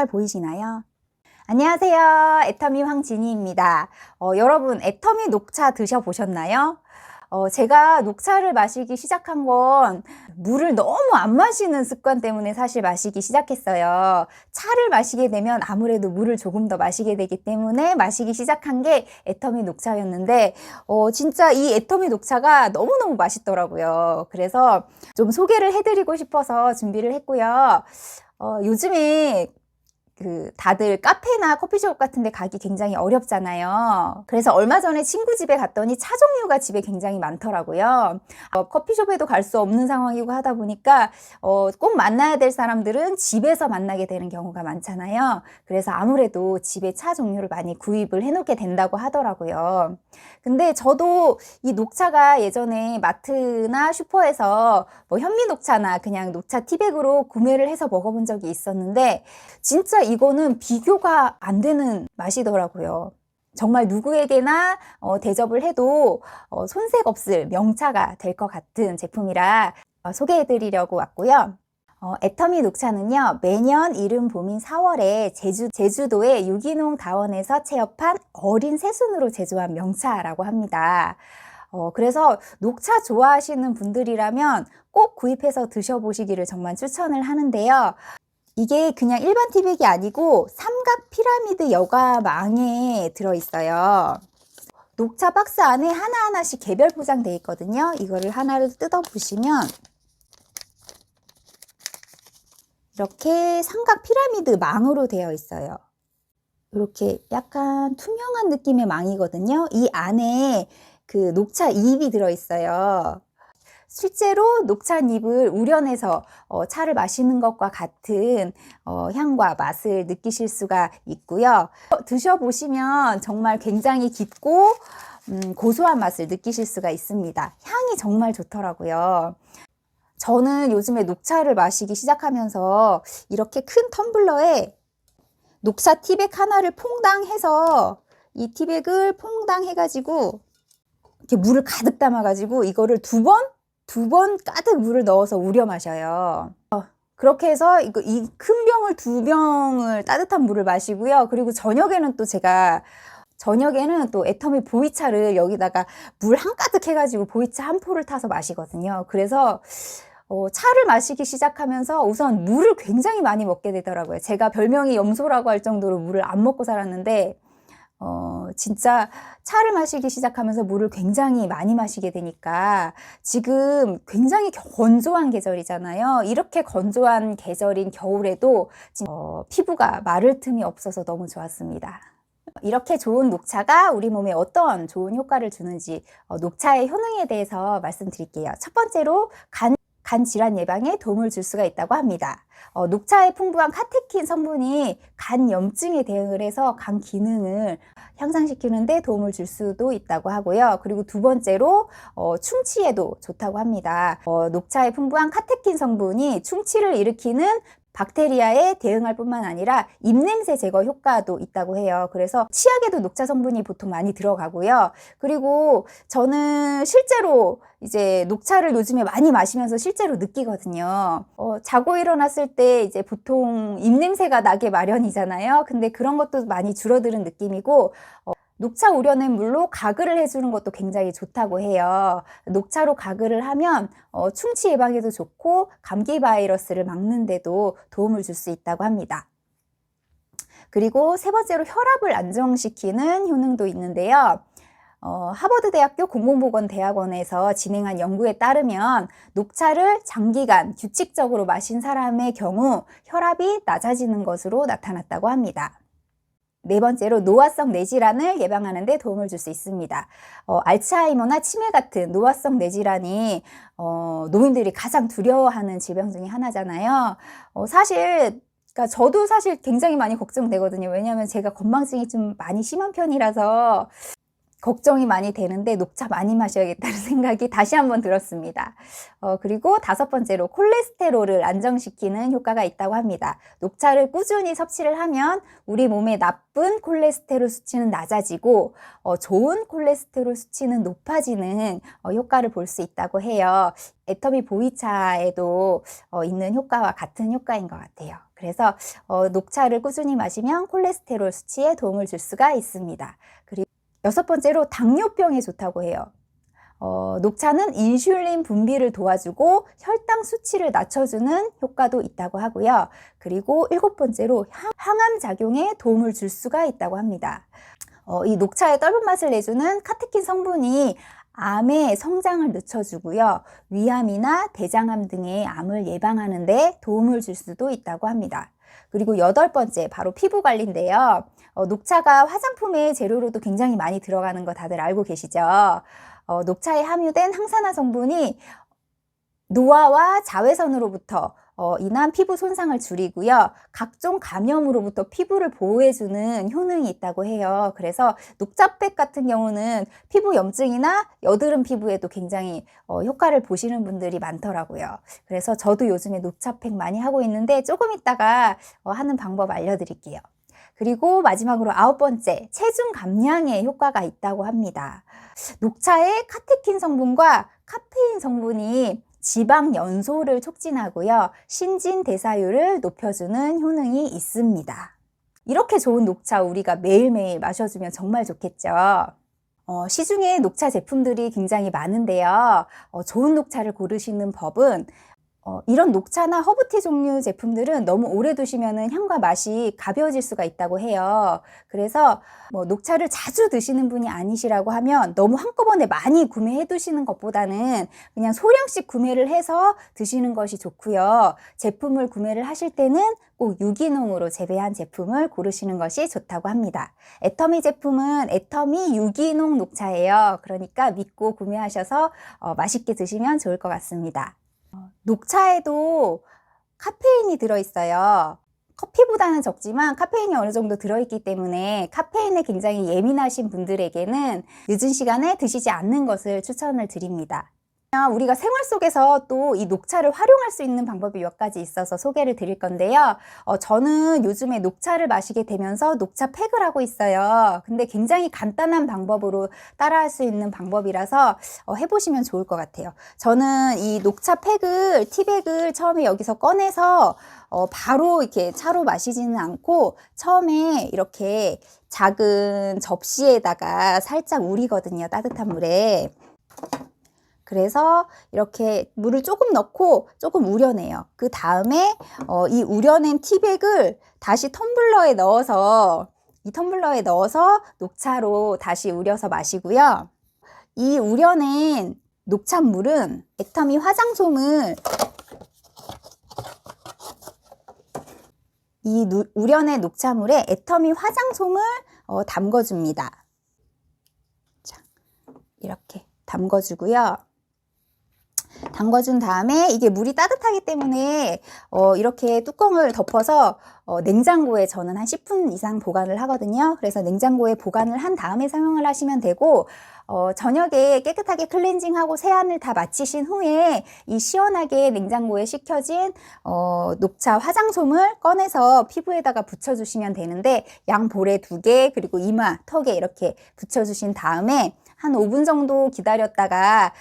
색깔 보이시나요? 안녕하세요. 애터미 황진희입니다. 어, 여러분, 애터미 녹차 드셔보셨나요? 어, 제가 녹차를 마시기 시작한 건 물을 너무 안 마시는 습관 때문에 사실 마시기 시작했어요. 차를 마시게 되면 아무래도 물을 조금 더 마시게 되기 때문에 마시기 시작한 게 애터미 녹차였는데, 어, 진짜 이 애터미 녹차가 너무너무 맛있더라고요. 그래서 좀 소개를 해드리고 싶어서 준비를 했고요. 어, 요즘에 그 다들 카페나 커피숍 같은 데 가기 굉장히 어렵잖아요. 그래서 얼마 전에 친구 집에 갔더니 차 종류가 집에 굉장히 많더라고요. 어, 커피숍에도 갈 수 없는 상황이고 하다 보니까 어, 꼭 만나야 될 사람들은 집에서 만나게 되는 경우가 많잖아요. 그래서 아무래도 집에 차 종류를 많이 구입을 해놓게 된다고 하더라고요. 근데 저도 이 녹차가 예전에 마트나 슈퍼에서 뭐 현미 녹차나 그냥 녹차 티백으로 구매를 해서 먹어본 적이 있었는데 진짜 이거는 비교가 안 되는 맛이더라고요. 정말 누구에게나 어, 대접을 해도 어, 손색 없을 명차가 될 것 같은 제품이라 어, 소개해드리려고 왔고요. 어, 애터미 녹차는요, 매년 이른 봄인 4월에 제주, 제주도의 유기농 다원에서 체업한 어린 새순으로 제조한 명차라고 합니다. 어, 그래서 녹차 좋아하시는 분들이라면 꼭 구입해서 드셔보시기를 정말 추천을 하는데요. 이게 그냥 일반 티백이 아니고 삼각 피라미드 여과망에 들어있어요. 녹차 박스 안에 하나하나씩 개별 포장되어 있거든요. 이거를 하나를 뜯어 보시면 이렇게 삼각 피라미드 망으로 되어 있어요. 이렇게 약간 투명한 느낌의 망이거든요. 이 안에 그 녹차 잎이 들어있어요. 실제로 녹차잎을 우려내서 어, 차를 마시는 것과 같은 어, 향과 맛을 느끼실 수가 있고요. 어, 드셔보시면 정말 굉장히 깊고 음, 고소한 맛을 느끼실 수가 있습니다. 향이 정말 좋더라고요. 저는 요즘에 녹차를 마시기 시작하면서 이렇게 큰 텀블러에 녹차 티백 하나를 퐁당 해서 이 티백을 퐁당 해가지고 이렇게 물을 가득 담아가지고 이거를 두 번, 두 번 가득 물을 넣어서 우려 마셔요. 어, 그렇게 해서 이 큰 병을 두 병을 따뜻한 물을 마시고요. 그리고 저녁에는 또 제가 저녁에는 또 애터미 보이차를 여기다가 물 한 가득 해가지고 보이차 한 포를 타서 마시거든요. 그래서 어, 차를 마시기 시작하면서 우선 물을 굉장히 많이 먹게 되더라고요. 제가 별명이 염소라고 할 정도로 물을 안 먹고 살았는데, 어, 진짜 차를 마시기 시작하면서 물을 굉장히 많이 마시게 되니까 지금 굉장히 건조한 계절이잖아요. 이렇게 건조한 계절인 겨울에도 어, 피부가 마를 틈이 없어서 너무 좋았습니다. 이렇게 좋은 녹차가 우리 몸에 어떤 좋은 효과를 주는지 어, 녹차의 효능에 대해서 말씀드릴게요. 첫 번째로 간, 간 질환 예방에 도움을 줄 수가 있다고 합니다. 어, 녹차에 풍부한 카테킨 성분이 간 염증에 대응을 해서 간 기능을 향상시키는데 도움을 줄 수도 있다고 하고요. 그리고 두 번째로 어, 충치에도 좋다고 합니다. 어, 녹차에 풍부한 카테킨 성분이 충치를 일으키는 박테리아에 대응할 뿐만 아니라 입냄새 제거 효과도 있다고 해요. 그래서 치약에도 녹차 성분이 보통 많이 들어가고요. 그리고 저는 실제로 이제 녹차를 요즘에 많이 마시면서 실제로 느끼거든요. 어, 자고 일어났을 때 이제 보통 입냄새가 나게 마련이잖아요. 근데 그런 것도 많이 줄어드는 느낌이고, 어, 녹차 우려낸 물로 가글을 해주는 것도 굉장히 좋다고 해요. 녹차로 가글을 하면 어, 충치 예방에도 좋고 감기 바이러스를 막는데도 도움을 줄 수 있다고 합니다. 그리고 세 번째로 혈압을 안정시키는 효능도 있는데요. 어, 하버드대학교 공공보건대학원에서 진행한 연구에 따르면 녹차를 장기간 규칙적으로 마신 사람의 경우 혈압이 낮아지는 것으로 나타났다고 합니다. 네 번째로 노화성 뇌질환을 예방하는 데 도움을 줄 수 있습니다. 어, 알츠하이머나 치매 같은 노화성 뇌질환이 어, 노인들이 가장 두려워하는 질병 중에 하나잖아요. 어, 사실 그러니까 저도 사실 굉장히 많이 걱정되거든요. 왜냐하면 제가 건망증이 좀 많이 심한 편이라서 걱정이 많이 되는데 녹차 많이 마셔야겠다는 생각이 다시 한번 들었습니다. 어, 그리고 다섯 번째로 콜레스테롤을 안정시키는 효과가 있다고 합니다. 녹차를 꾸준히 섭취를 하면 우리 몸의 나쁜 콜레스테롤 수치는 낮아지고 어, 좋은 콜레스테롤 수치는 높아지는 어, 효과를 볼 수 있다고 해요. 애터미 보이차에도 어, 있는 효과와 같은 효과인 것 같아요. 그래서 어, 녹차를 꾸준히 마시면 콜레스테롤 수치에 도움을 줄 수가 있습니다. 그리고 여섯 번째로 당뇨병에 좋다고 해요. 어, 녹차는 인슐린 분비를 도와주고 혈당 수치를 낮춰주는 효과도 있다고 하고요. 그리고 일곱 번째로 향- 항암 작용에 도움을 줄 수가 있다고 합니다. 어, 이 녹차의 떫은 맛을 내주는 카테킨 성분이 암의 성장을 늦춰주고요. 위암이나 대장암 등의 암을 예방하는 데 도움을 줄 수도 있다고 합니다. 그리고 여덟 번째, 바로 피부 관리인데요. 어, 녹차가 화장품의 재료로도 굉장히 많이 들어가는 거 다들 알고 계시죠? 어, 녹차에 함유된 항산화 성분이 노화와 자외선으로부터 어, 인한 피부 손상을 줄이고요. 각종 감염으로부터 피부를 보호해주는 효능이 있다고 해요. 그래서 녹차팩 같은 경우는 피부 염증이나 여드름 피부에도 굉장히 어, 효과를 보시는 분들이 많더라고요. 그래서 저도 요즘에 녹차팩 많이 하고 있는데 조금 있다가 어, 하는 방법 알려드릴게요. 그리고 마지막으로 아홉 번째, 체중 감량에 효과가 있다고 합니다. 녹차의 카테킨 성분과 카페인 성분이 지방 연소를 촉진하고요. 신진 대사율을 높여주는 효능이 있습니다. 이렇게 좋은 녹차 우리가 매일매일 마셔주면 정말 좋겠죠. 어, 시중에 녹차 제품들이 굉장히 많은데요. 어, 좋은 녹차를 고르시는 법은 어, 이런 녹차나 허브티 종류 제품들은 너무 오래 두시면 향과 맛이 가벼워질 수가 있다고 해요. 그래서 뭐 녹차를 자주 드시는 분이 아니시라고 하면 너무 한꺼번에 많이 구매해 두시는 것보다는 그냥 소량씩 구매를 해서 드시는 것이 좋고요. 제품을 구매를 하실 때는 꼭 유기농으로 재배한 제품을 고르시는 것이 좋다고 합니다. 애터미 제품은 애터미 유기농 녹차예요. 그러니까 믿고 구매하셔서 어, 맛있게 드시면 좋을 것 같습니다. 어, 녹차에도 카페인이 들어있어요. 커피보다는 적지만 카페인이 어느 정도 들어있기 때문에 카페인에 굉장히 예민하신 분들에게는 늦은 시간에 드시지 않는 것을 추천을 드립니다. 우리가 생활 속에서 또 이 녹차를 활용할 수 있는 방법이 몇 가지 있어서 소개를 드릴 건데요. 어, 저는 요즘에 녹차를 마시게 되면서 녹차 팩을 하고 있어요. 근데 굉장히 간단한 방법으로 따라할 수 있는 방법이라서 어, 해보시면 좋을 것 같아요. 저는 이 녹차 팩을, 티백을 처음에 여기서 꺼내서 어, 바로 이렇게 차로 마시지는 않고 처음에 이렇게 작은 접시에다가 살짝 우리거든요. 따뜻한 물에. 그래서 이렇게 물을 조금 넣고 조금 우려내요. 그 다음에 어, 이 우려낸 티백을 다시 텀블러에 넣어서 이 텀블러에 넣어서 녹차로 다시 우려서 마시고요. 이 우려낸 녹차물은 애터미 화장솜을 이 누, 우려낸 녹차물에 애터미 화장솜을 어, 담궈줍니다. 자, 이렇게 담궈주고요. 담궈준 다음에 이게 물이 따뜻하기 때문에 어, 이렇게 뚜껑을 덮어서 어, 냉장고에 저는 한 10분 이상 보관을 하거든요. 그래서 냉장고에 보관을 한 다음에 사용을 하시면 되고 어, 저녁에 깨끗하게 클렌징하고 세안을 다 마치신 후에 이 시원하게 냉장고에 식혀진 어, 녹차 화장솜을 꺼내서 피부에다가 붙여주시면 되는데 양 볼에 두 개 그리고 이마, 턱에 이렇게 붙여주신 다음에 한 5분 정도 기다렸다가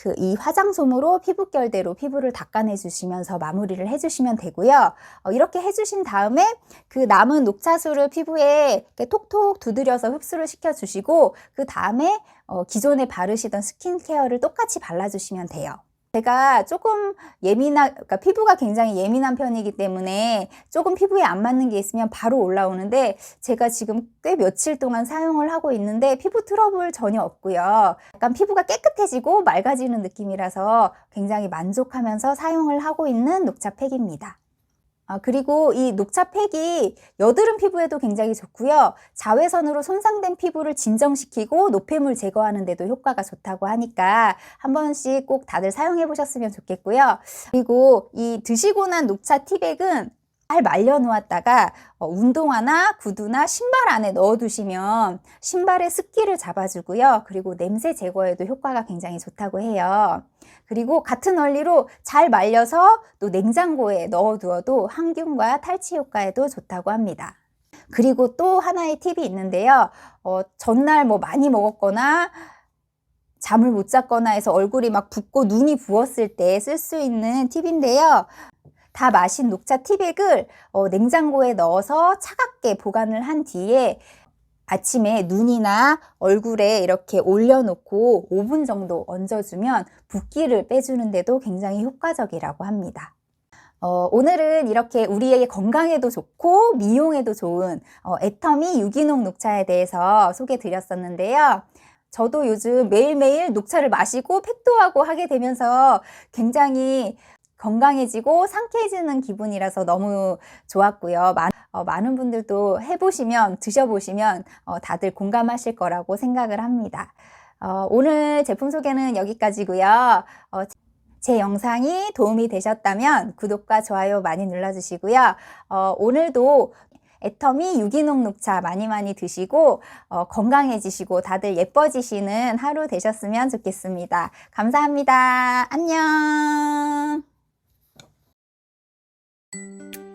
그 이 화장솜으로 피부결대로 피부를 닦아내 주시면서 마무리를 해주시면 되고요. 어, 이렇게 해주신 다음에 그 남은 녹차수를 피부에 톡톡 두드려서 흡수를 시켜주시고 그 다음에 어, 기존에 바르시던 스킨케어를 똑같이 발라주시면 돼요. 제가 조금 예민한, 그러니까 피부가 굉장히 예민한 편이기 때문에 조금 피부에 안 맞는 게 있으면 바로 올라오는데 제가 지금 꽤 며칠 동안 사용을 하고 있는데 피부 트러블 전혀 없고요. 약간 피부가 깨끗해지고 맑아지는 느낌이라서 굉장히 만족하면서 사용을 하고 있는 녹차 팩입니다. 아, 그리고 이 녹차팩이 여드름 피부에도 굉장히 좋고요. 자외선으로 손상된 피부를 진정시키고 노폐물 제거하는 데도 효과가 좋다고 하니까 한 번씩 꼭 다들 사용해 보셨으면 좋겠고요. 그리고 이 드시고 난 녹차 티백은 잘 말려 놓았다가 어, 운동화나 구두나 신발 안에 넣어 두시면 신발의 습기를 잡아주고요. 그리고 냄새 제거에도 효과가 굉장히 좋다고 해요. 그리고 같은 원리로 잘 말려서 또 냉장고에 넣어 두어도 항균과 탈취 효과에도 좋다고 합니다. 그리고 또 하나의 팁이 있는데요. 어, 전날 뭐 많이 먹었거나 잠을 못 잤거나 해서 얼굴이 막 붓고 눈이 부었을 때 쓸 수 있는 팁인데요. 다 마신 녹차 티백을 어, 냉장고에 넣어서 차갑게 보관을 한 뒤에 아침에 눈이나 얼굴에 이렇게 올려놓고 5분 정도 얹어주면 붓기를 빼주는데도 굉장히 효과적이라고 합니다. 어, 오늘은 이렇게 우리에게 건강에도 좋고 미용에도 좋은 어, 애터미 유기농 녹차에 대해서 소개 드렸었는데요. 저도 요즘 매일매일 녹차를 마시고 팩도 하고 하게 되면서 굉장히 건강해지고 상쾌해지는 기분이라서 너무 좋았고요. 많, 어, 많은 분들도 해보시면, 드셔보시면 어, 다들 공감하실 거라고 생각을 합니다. 어, 오늘 제품 소개는 여기까지고요. 어, 제 영상이 도움이 되셨다면 구독과 좋아요 많이 눌러주시고요. 어, 오늘도 애터미 유기농 녹차 많이 많이 드시고 어, 건강해지시고 다들 예뻐지시는 하루 되셨으면 좋겠습니다. 감사합니다. 안녕. Música